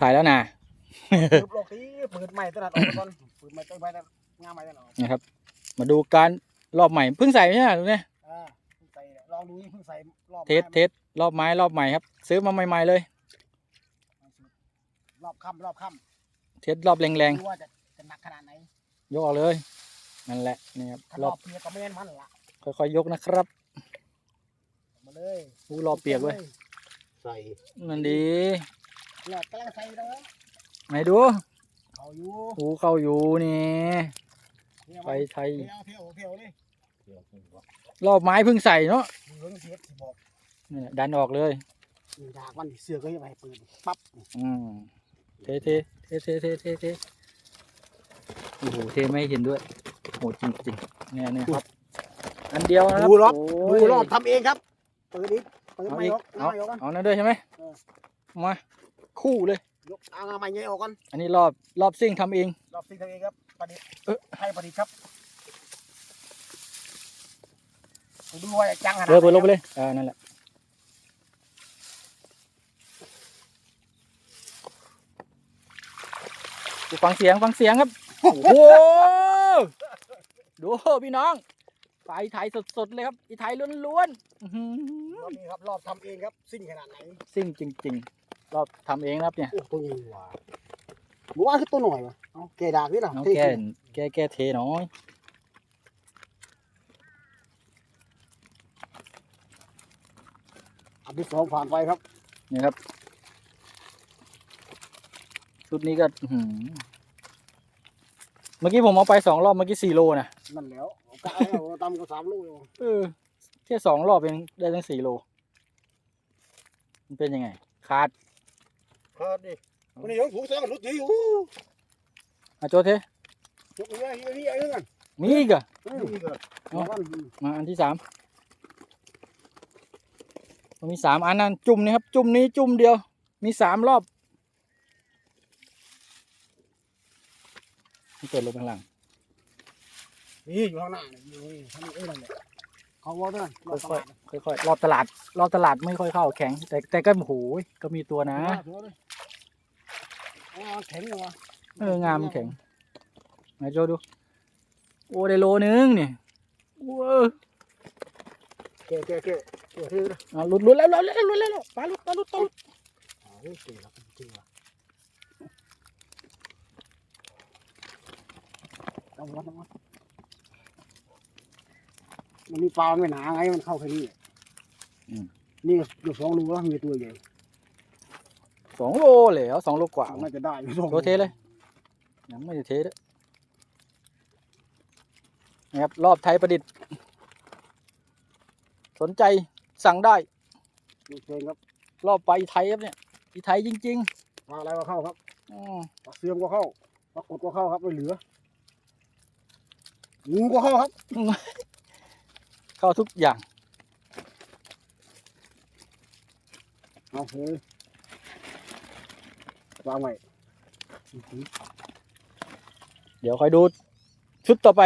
ถ่ายแล้วนะปืนโลกที่ปืนใหม่ตลอดออกก่อนปืนใหม่ต้นใบตลอดงามใหม่ตลอดนะครับ มาดูการรอบใหม่เพิ่งใส่ไม่ใช่เหรอตรงเนี้ยอ่าเพิ่งใส่เนี่ยลองดูนี่เพิ่งใส่รอบเทสเทสรอบไม้รอบใหม่ครับ ซื้อมาใหม่ๆเลย รอบค่ำรอบค่เทสรอบแรำงดูว่าจะจะหนักขนาดไหนๆยกออกเลยนั่นแหละนี่ครับถ้ารรออบบเพียก็ไม่แน่นมันละค่อยๆยกนะครับมาเลยอู้รอบเปียกเว้ยใส่นั่นดี เนี่ยกำลังใส่ตรงนั้นไหนดูเขาอยู่อู้เข้าอยู่นี่เนี่ยไปไทยเที่ยวเที่ยวเที่ยวเลยรอบไม้เพิ่งใส่เนาะเหลืองเสียบสิบอกนี่แหละดันออกเลยนี่ดากมันเสือก็ยังไงปืนปั๊บอืมเทเทเทเทเทเทเทโอ้โหเทไม่ให้เห็นด้วยโหจริงๆเนี่ยเนี่ยครับ อันเดียวนะครับดูรอบโอ้ดูยรอบทำเองครับปืนนี้ปืนเอาไม่อีกยกเอาไม่ยกกันเอานั่นด้วยใช่ไหมเออมา คู่เลย ยกเอางาใหม่เงี้ยออกก่อนอันนี้รอบรอบซิ่งทำเอง รอบซิงทำเองครับประดิษฐ์เอ๊ะให้ประดิษฐ์ครับดูว่าจะจังขนาดเออเปิดลงไปไหนเลยอ่านั่นแหละฟังเสียงฟังเสียงครับ โอ้โหดูพี่น้องไฟไทยสดๆเลยครับอีไทยล้วนๆอื้อหือรอบนี้ครับรอบทำเองครับซิ่งขนาดไหน ซิ่งจริง ๆ รอบทำเองนะครับเนี่ยโอ้ตัวใหญ่หว่ะหมูว่าคือตัวหน่อยวะเอาแกดากนี่ล่ะเอาเท่แก้ขึ้นแก้แก้เทน้อยอันที่สองผ่านไปครับนี่ครับ ชุดนี้ก็อื้อหือเมื่อกี้ผมเอาไปสองรอบเมื่อกี้สี่โลนะนั่นแล้วเอากะเอาตำก็สามลูกอยู่เออแค่สองรอบเองได้ตั้งสี่โลมันเป็นยังไง ขาด ครับดิวันนี้ยกถูกเสือกันรุดดีอยู่อาโจเทยกเยอะเยอะเยอะเยอะกันมีอีกเหรอะนี่ก็เอาเอากันมาอันที่สามมันมีสามอันนั้นจุ่มนี่ครับ จุ่มนี้จุ่มเดียว มีสามรอบนี่เปิดลงข้างล่างนี่อยู่ข้างหน้านี่อยู่นี่ทำเองนั่นแหละ เขาว่าด้วยรอบตค่อยลาดๆค่อยๆรอบตลาด รอบตลาดไม่ค่อยเข้าแข็ง แต่แต่ก็โอ้โหก็มีตัวนะ ถือว่าเลยเอาแข็งเลยวะเอองามแข็งไหนโจดู โอ้ได้โลนึงเนี่ยว้าวแก่แก่แก่แก่ที่นะอะหลุดหลุดแล้วหลุดแล้วหลุดแล้วปลาหลุดปลาหลุดปลาหลุดเฮ้ยเก่งแล้วจริงว่ะต้องวัดต้องวัด มันมีปลาไม่หนาไงมันเข้าแค่นี้นี่อยู่สองรูแล้วมีตัวใหญ่สองโลเลยเหรอสองโลกว่าน่าจะได้อยู่สองโชว์เทเลย ยังไม่ได้เทเลยนะครับรอบไทยประดิษฐ์ สนใจสั่งได้มีเพลงครับรอบไปอีไทยครับเนี่ยอีไทยจริงปลาอะไรก็เข้าครับๆอืมปลาเสื่อมก็เข้าปลากดก็เข้าครับไม่เหลืองูก็เข้าครับ เข้าทุกอย่างเอาเฮ้ยวางไว้เดี๋ยวคอยดูชุดต่อไป